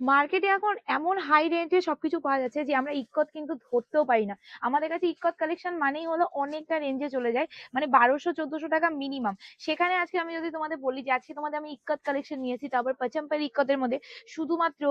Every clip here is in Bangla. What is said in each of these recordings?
মার্কেটে এখন এমন হাই রেঞ্জে সবকিছু পাওয়া যাচ্ছে যে আমরা ইক্কত কিন্তু ধরতেও পারি না। আমাদের কাছে ইক্কত কালেকশন মানেই হলো অনেকটা রেঞ্জে চলে যায় মানে বারোশো, চোদ্দশো টাকা মিনিমাম সেখানে আজকে আমি যদি তোমাদের বলি যে আজকে তোমাদের আমি ইক্কত কালেকশন নিয়েছি, তারপর পচম্পারি ইক্কতের মধ্যে শুধুমাত্র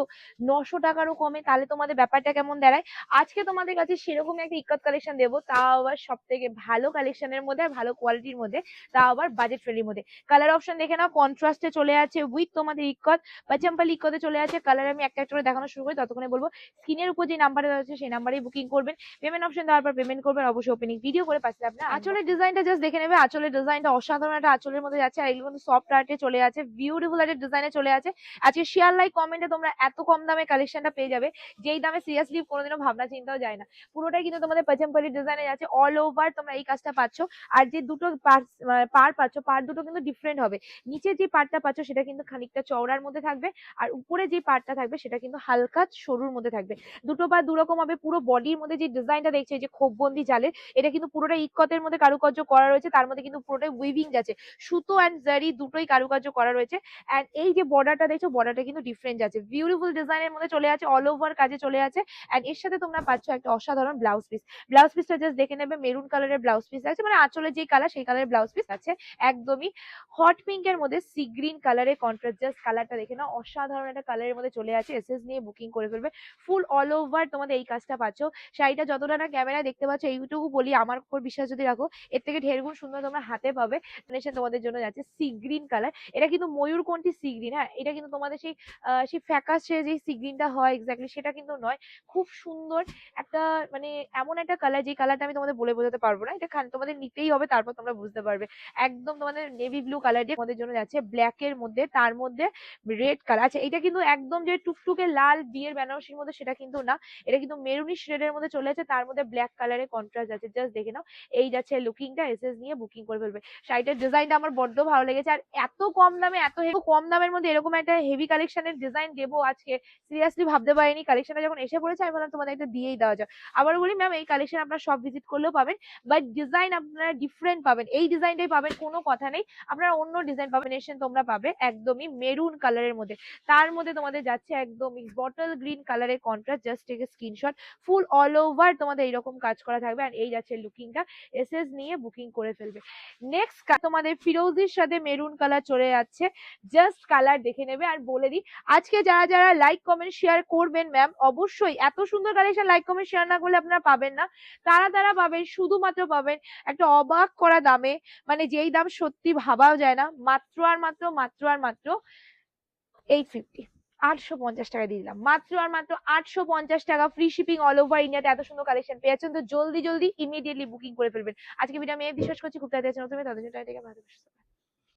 নশো টাকারও কমে, তাহলে তোমাদের ব্যাপারটা কেমন দাঁড়ায়? আজকে তোমাদের কাছে সেরকম একটা ইক্কত কালেকশন দেবো, তাও আবার সব থেকে ভালো কালেকশনের মধ্যে আর ভালো কোয়ালিটির মধ্যে, তাও আবার বাজেট ফ্রেন্ডলির মধ্যে। কালার অপশন দেখে নাও কন্ট্রাস্টে চলে আছে উইথ তোমাদের ইক্কত পচম্পালি ইক্কতে চলে আছে কালার একটা একটা করে দেখানো শুরু করি ততক্ষণে বলব স্ক্রিনের উপর যে নাম্বারটা আছে সেই নাম্বারেই বুকিং করবেন। পেমেন্ট অপশন দেওয়ার পর পেমেন্ট করবেন অবশ্যই ওপেনিং ভিডিও করে পাশে আপনার আঁচলের ডিজাইনটা জাস্ট দেখে নেবে আঁচলের ডিজাইনটা অসাধারণ একটা আঁচলের মধ্যে যাচ্ছে আর এগুলো কিন্তু সফট আর্টে চলে আছে বিউটিফুল একটা ডিজাইনে চলে আছে। আজকে শেয়ার লাইক কমেন্টে তোমরা এত কম দামে কালেকশনটা পেয়ে যাবে যেই দামে সিরিয়াসলি কোনোদিনও ভাবনা চিন্তাও যায় না। পুরোটাই কিন্তু তোমাদের পচম্পলি ডিজাইনে যাচ্ছে অল ওভার তোমরা এই কাজটা পাচ্ছ। আর যে দুটো পার পাচ্ছ পার দুটো কিন্তু ডিফারেন্ট হবে। নিচে যে পার্টটা পাচ্ছ সেটা কিন্তু খানিকটা চওড়ার মধ্যে থাকবে আর উপরে যে পার্টটা থাকবে সেটা কিন্তু হালকা সরুর মধ্যে থাকবে। দুটো পা দুরকম হবে, পুরো বডির মধ্যে যে ডিজাইনটা দেখছে, যে খোপবন্দি জালের, এটা কিন্তু পুরোটা ইকতের মধ্যে কারুকার্য করা রয়েছে, তার মধ্যে কিন্তু পুরোটাই উইভিং আছে। সুতো অ্যান্ড জারি দুটোই কারুকার্য করা রয়েছে। অ্যান্ড এই যে বর্ডারটা দেখছ বর্ডারটা কিন্তু ডিফারেন্ট আছে। বিউটিফুল ডিজাইনের মধ্যে চলে আছে অল ওভার কাজে চলে আছে। অ্যান্ড এর সাথে তোমরা পাচ্ছ একটা অসাধারণ ব্লাউজ পিস ব্লাউজ পিসটা জাস্ট দেখে নেবে মেরুন কালারের ব্লাউজ পিস আছে মানে আঁচলের যে কালার সেই কালারের ব্লাউজ পিস আছে। একদমই হট পিঙ্কের মধ্যে সি গ্রিন কালারের কন্ট্রাস্ট জাস্ট কালারটা দেখে নাও। অসাধারণ একটা কালারের মধ্যে চলে আছে এসএস নিয়ে বুকিং করে ফেলবে। ফুল অল ওভার তোমাদের এই কাজটা পাচ্ছ। শাড়িটা যতটা না ক্যামেরায় দেখতে পাচ্ছ, এইটুকু বলি, আমার উপর বিশ্বাস যদি রাখো, এর থেকে ঢের গুণ সুন্দর তোমরা হাতে পাবে। কম্বিনেশন তোমাদের জন্য যাচ্ছে সি গ্রিন কালার এটা কিন্তু ময়ূর কোনটি? সি গ্রিন হ্যাঁ? এটা কিন্তু তোমাদের সেই সেই ফ্যাকাশে যে সি গ্রিনটা হয় এক্স্যাক্টলি সেটা কিন্তু নয়। খুব সুন্দর একটা মানে এমন একটা কালার যে কালারটা আমি তোমাদের বলে বোঝাতে পারব না। এটা তোমাদের নিতেই হবে, তারপর তোমরা বুঝতে পারবে। একদম তোমাদের নেভি ব্লু কালার দিয়ে তোমাদের জন্য যাচ্ছে ব্ল্যাক এর মধ্যে, তার মধ্যে রেড কালার আচ্ছা এটা কিন্তু একদম যে টুকটুকে লাল বিয়ের বেনারসির মধ্যে সেটা কিন্তু না। এটা কিন্তু মেরুনি শেডের মধ্যে চলে আছে তার মধ্যে ব্ল্যাক কালারের কন্ট্রাস্ট আছে জাস্ট দেখে নাও, এই যাচ্ছে লুকিংটা এসএস নিয়ে বুকিং করে ফেলবে। শাড়িটার ডিজাইনটা আমার বড্ড ভালো লেগেছে। আর এত কম দামে, এত কম দামের মধ্যে এরকম একটা হেভি কালেকশনের ডিজাইন দেবো আজকে। সিরিয়াসলি ভাবতে পারিনি। কালেকশনটা যখন এসে পড়েছে, আমি বললাম তোমাদের একটা দিয়েই দেওয়া যাক। আবার বলি ম্যাম এই কালেকশন আপনারা সব ভিজিট করলেও পাবেন বাট ডিজাইন আপনারা ডিফারেন্ট পাবেন। এই ডিজাইনটাই পাবেন, কোনো কথা নেই। আপনারা অন্য ডিজাইন এসে তোমরা পাবে, একদমই মেরুন কালারের মধ্যে। তার মধ্যে তোমাদের যাচ্ছে একদমই বটল গ্রিন কালারের contrast just take screenshot full all over তোমাদের এইরকম কাজ করা থাকবে আর এই যাচ্ছে লুকিংটা এসএস নিয়ে বুকিং করে ফেলবে। নেক্সট তোমাদের ফিরোজির সাথে মেরুন কালার চলে যাচ্ছে জাস্ট কালার দেখে নেবে আর বলে দিই, আজকে যারা যারা লাইক কমেন্ট শেয়ার করবেন ম্যাম অবশ্যই এত সুন্দর কালেকশন লাইক কমেন্ট শেয়ার না করলে আপনারা পাবেন না, তারা তারা পাবেন, শুধুমাত্র পাবেন একটা অবাক করা দামে মানে যেই দাম সত্যি ভাবাও যায় না, মাত্র আর মাত্র মাত্র আর মাত্র এইট ফিফটি আটশো পঞ্চাশ টাকা দিয়ে দিলাম। মাত্র আর মাত্র আটশো পঞ্চাশ টাকা ফ্রি শিপিং অল ওভার ইন্ডিয়াতে এত সুন্দর কালেকশন পেয়ে যাচ্ছেন। তো জলদি জলদি ইমিডিয়েটলি বুকিং করে ফেলবেন। আজকে ভিডিও আমি বিশ্বাস করছি। খুব তাড়াতাড়ি নতুন তাদের জন্য